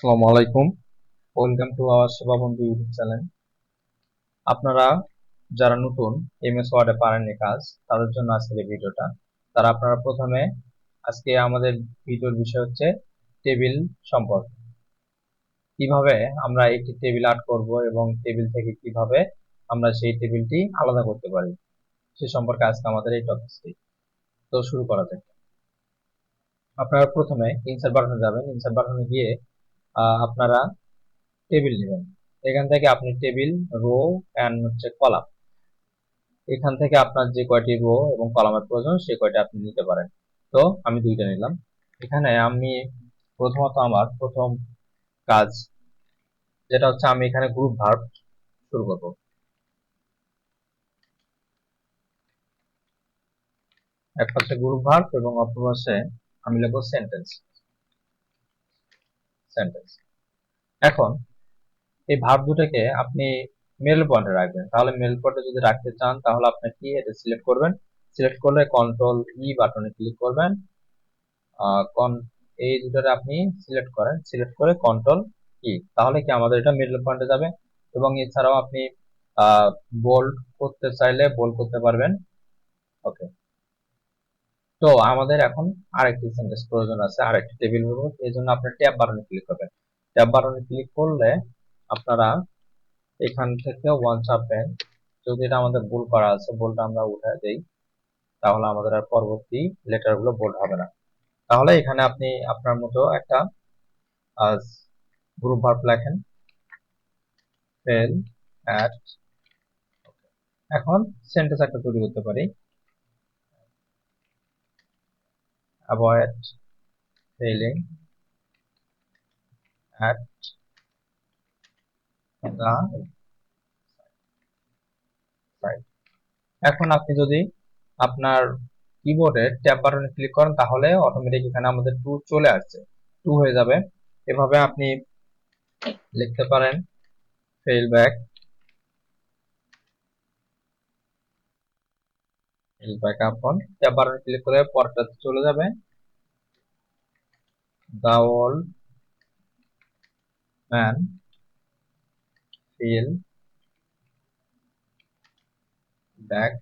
আসসালামু আলাইকুম welcome to hour সেবা বন্ধু ইউটিউব চ্যানেল আপনারা যারা নতুন এমএস ওয়ার্ডে পারেননি কাজ তাদের জন্য আজকের এই ভিডিওটা তারা আপনারা প্রথমে আজকে আমাদের ভিডিওর বিষয় হচ্ছে টেবিল সম্পর্কে. কীভাবে আমরা একটি টেবিল আর্ট করব এবং টেবিল থেকে কীভাবে আমরা সেই টেবিলটি আলাদা করতে পারি, সে সম্পর্কে আজকে আমাদের এই টপিকটি তো শুরু করা যাক। আপনারা প্রথমে ইনসার্ট বাটনে যাবেন। ইনসার্ট বাটনে গিয়ে আপনারা টেবিল নেবেন। এখান থেকে আপনি টেবিল, রো অ্যান্ড হচ্ছে কলাম। এখান থেকে আপনার যে কয়টি রো এবং কলামের প্রয়োজন, সে কয়টি আপনি নিতে পারেন। তো, আমি দুইটা নিলাম। এখানে আমি প্রথমত আমার প্রথম কাজ, যেটা হচ্ছে আমি এখানে গ্রুপ ভার্ব শুরু করব। এক পাশে গ্রুপ ভার্ব এবং অপর পাশে আমি লিখব সেন্টেন্স সেন্টেন্স এখন, এই ভার্ব দুটাকে আপনি মেল পয়েন্টে রাখবেন। তাহলে মেল পয়েন্টে যদি রাখতে চান, তাহলে আপনি কি এটা সিলেক্ট করবেন? সিলেক্ট করলে কন্ট্রোল ই বাটনে ক্লিক করবেন। কন এই দুটারে আপনি সিলেক্ট করেন। সিলেক্ট করে কন্ট্রোল ই তাহলে কি আমাদের এটা মিডল পয়েন্টে যাবে? এবং এছাড়াও আপনি বোল্ড করতে চাইলে বোল্ড করতে পারবেন। ওকে তো আমাদের এখন আরেকটি সেন্টেন্স প্রয়োজন আছে, আরেকটি টেবিল বলব এই জন্য আপনি ট্যাব বাটনে ক্লিক করবেন। ট্যাব বাটনে ক্লিক করলে আপনারা এখান থেকে ওয়ান চাপেন যদি এটা আমাদের ভুল করা আছে ভুলটা আমরা উঠে দেই, তাহলে আমাদের আর পরবর্তী লেটারগুলো বোল্ড হবে না। তাহলে এখানে আপনি আপনার মতো একটা গ্রুপ ভার্ব লেখেন। ফেল অ্যাট এখন সেন্টেন্স একটা তৈরি করতে পারি। Avoid failing at the এখন আপনি যদি আপনার কিবোর্ডে ট্যাব বাটনে ক্লিক করেন, তাহলে অটোমেটিক এখানে আমাদের টু চলে আসছে। টু হয়ে যাবে। এভাবে আপনি লিখতে পারেন ফেল ব্যাক ফেল ব্যাক আপন ক্লিক করে চলে যাবে। The old man fell back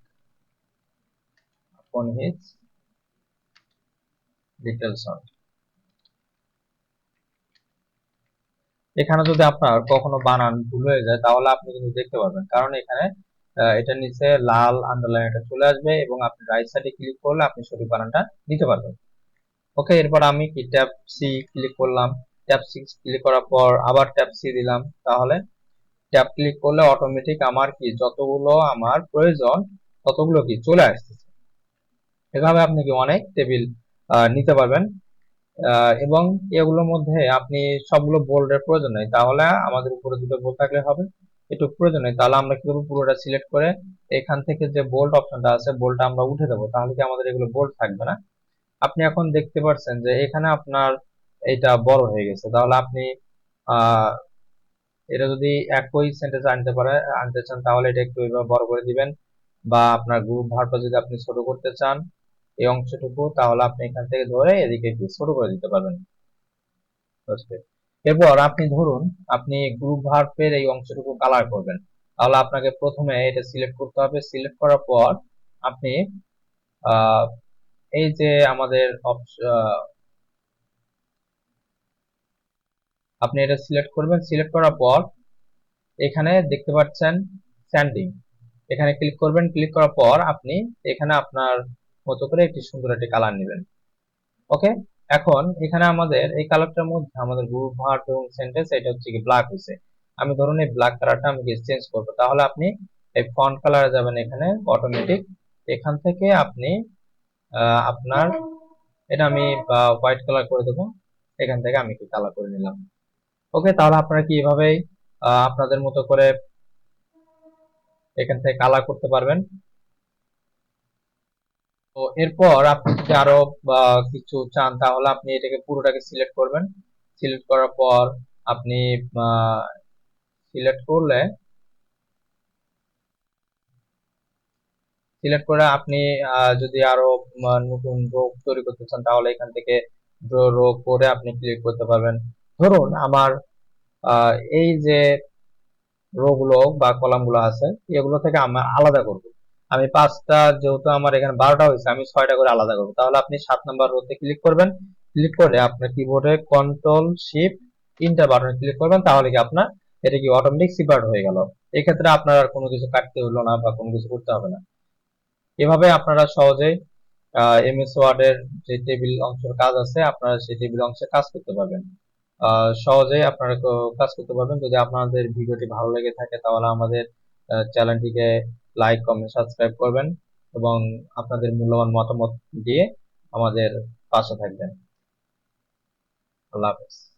upon his এখানে যদি আপনার কখনো বানান ভুল হয়ে যায়, তাহলে আপনি কিন্তু দেখতে পারবেন। কারণ এখানে এটা নিচে লাল আন্ডারলাইন এটা চলে আসবে এবং আপনি রাইট সাইডে ক্লিক করলে আপনি সঠিক বানানটা দিতে পারবেন। ওকে এরপর আমি কি ট্যাব সি ক্লিক করলাম। ট্যাব সি ক্লিক করার পর আবার ট্যাব সি দিলাম। তাহলে ট্যাব ক্লিক করলে অটোমেটিক আমার কি যতগুলো আমার প্রয়োজন ততগুলো কি চলে আসতেছে। এভাবে আপনি কি অনেক টেবিল নিতে পারবেন। এবং এগুলোর মধ্যে আপনি সবগুলো বোল্ডের প্রয়োজন নেই। তাহলে আমাদের উপরে দুটো বোল্ড থাকলে হবে। একটু প্রয়োজন নেই তাহলে আমরা কি করব? পুরোটা সিলেক্ট করে এখান থেকে যে বোল্ড অপশনটা আছে বোল্ডটা আমরা উঠে দেবো। তাহলে কি আমাদের এগুলো বোল্ট থাকবে না? আপনি এখন দেখতে পাচ্ছেন যে এখানে আপনার এটা বড় হয়ে গেছে। তাহলে আপনি এটা যদি একই সেন্টেন্স আনতে পারে, আনতে চান, তাহলে এটা একটু বড় করে দিবেন। বা আপনার গ্রুপ ভারটা যদি আপনি ছোট করতে চান, এই অংশটুকু, তাহলে আপনি এখান থেকে ধরে এদিকে ছোট করে দিতে পারবেন। এরপর আপনি ধরুন, আপনি গ্রুপ ভার্বের এই অংশটুকু কালার করবেন। তাহলে আপনাকে প্রথমে এটা সিলেক্ট করতে হবে। সিলেক্ট করার পর আপনি এই যে আমাদের আপনি এটা সিলেক্ট করবেন। সিলেক্ট করার পর এখানে দেখতে পাচ্ছেন স্যান্ডিং এখানে ক্লিক করবেন। ক্লিক করার পর আপনি এখানে আপনার মতো করে একটি সুন্দর একটি কালার নেবেন। ওকে এখন এখানে আমাদের, এই কালারটার মধ্যে আমাদের গ্রুপ ভার্ব এবং সেন্টেন্স এটা হচ্ছে কি ব্ল্যাক হয়েছে আমি ধরুন এই ব্ল্যাক কালারটা আমি চেঞ্জ করব? তাহলে আপনি এই ফন্ট কালারে যাবেন এখানে অটোমেটিক এখান থেকে আপনি আপনার, এটা আমি হোয়াইট কালার করে দেবো। এখান থেকে আমি কি কালার করে নিলাম। ওকে তাহলে আপনারা কি এভাবেই আপনাদের মতো করে এখান থেকে কালার করতে পারবেন। তো এরপর আপনি যদি আরও কিছু চান, তাহলে আপনি এটাকে পুরোটাকে সিলেক্ট করবেন। সিলেক্ট করার পর আপনি সিলেক্ট করলে সিলেক্ট করে আপনি যদি আরও নতুন রো তৈরি করতে চান, তাহলে এখান থেকে রো করে আপনি ক্লিক করতে পারবেন। ধরুন আমার এই যে রোগুলো বা কলামগুলো আছে, এগুলো থেকে আমরা আলাদা করব। আমি পাঁচটা যেহেতু আমার এখানে বারোটা হয়েছে, আমি ছয়টা করে আলাদা করব। তাহলে আপনি সাত নম্বর রোতে ক্লিক করবেন। ক্লিক করে আপনার কিবোর্ডে কন্ট্রোল শিফট তিনটা বাটনে ক্লিক করবেন, তাহলে কি আপনার এটা কি অটোমেটিক সিপারেট হয়ে গেল। এক্ষেত্রে আপনার আর কোনো কিছু কাটতে হলো না বা কোনো কিছু করতে হবে না। এভাবে আপনারা সহজেই এমএস ওয়ার্ডের যে টেবিল অংশের কাজ আছে, আপনারা সেই টেবিল অংশে কাজ করতে পারবেন। সহজেই আপনারা কাজ করতে পারবেন। যদি আপনাদের ভিডিওটি ভালো লেগে থাকে, তাহলে আমাদের চ্যানেলটিকে লাইক কমেন্ট সাবস্ক্রাইব করবেন এবং আপনাদের মূল্যবান মতামত দিয়ে আমাদের পাশে থাকবেন। আল্লাহ হাফেজ।